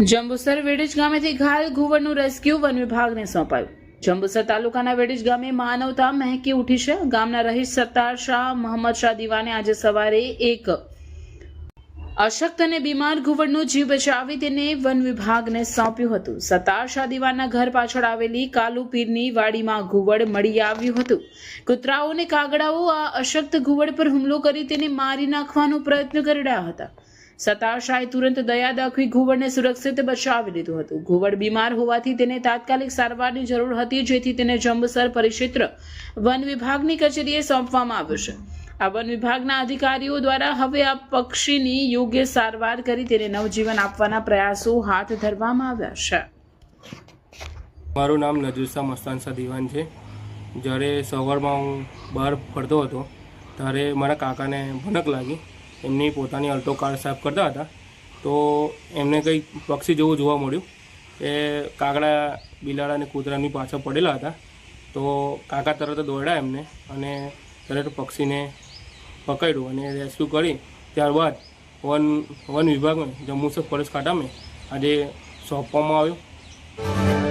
જંબુસર વેડેજ ગામેથી ઘાયલ ઘુવડનું rescue one વિભાગને સોંપાયું. જંબુસર તાલુકાના વેડેજ ગામે માનવતા મહેકી ઉઠી છે. ગામના રહીશ સત્તાર શાહ, મોહમ્મદ શાહ દીવાને આજે સવારે એક અશક્ત અને બીમાર ઘુવડનું જીવ બચાવી તેને વન વિભાગને સોંપ્યું હતું. સત્તાર શાહ દીવાનના ઘર પાછળ આવેલી કાલુ પીરની વાડીમાં ઘુવડ મળી આવ્યું હતું. કૂતરાઓ અને કાગડાઓ આ અશક્ત ઘુવડ પર હુમલો કરી તેને મારી નાખવાનો પ્રયત્ન કરી રહ્યા હતા. સત્તાર શાહે તુરંત દયા દાખવી ઘુવડને સુરક્ષિત બચાવી લીધું હતું. ઘુવડ બીમાર હોવાથી તેને તાત્કાલિક સારવારની જરૂર હતી, જેથી તેને જંબસર પરિક્ષેત્ર વન વિભાગની કચેરીએ સોંપવામાં આવ્યું છે. આ વન વિભાગના અધિકારીઓ દ્વારા હવે આ પક્ષીની યોગ્ય સારવાર કરી તેને નવજીવન આપવાના પ્રયાસો હાથ ધરવામાં આવ્યા છે. મારું નામ નજુસા મસ્તાનસા દિવાન છે. જ્યારે સવારમાં હું બહાર ફરતો હતો, ત્યારે મારા કાકાને ભનક લાગી. એમની પોતાની અલ્ટો કાર સાફ કરતા હતા. તો એમને કંઈક પક્ષી જેવું જોવા મળ્યું એ કાગડા, બિલાડા અને કૂતરાની પાછળ પડેલા હતા. તો કાકા તરત દોડ્યા એમને અને તરત પક્ષીને પકડ્યું અને રેસ્ક્યુ કરી. ત્યારબાદ વન વન વિભાગમાં જમ્મુસર ફોરેસ્ટ ખાતામાં આજે સોંપવામાં આવ્યો.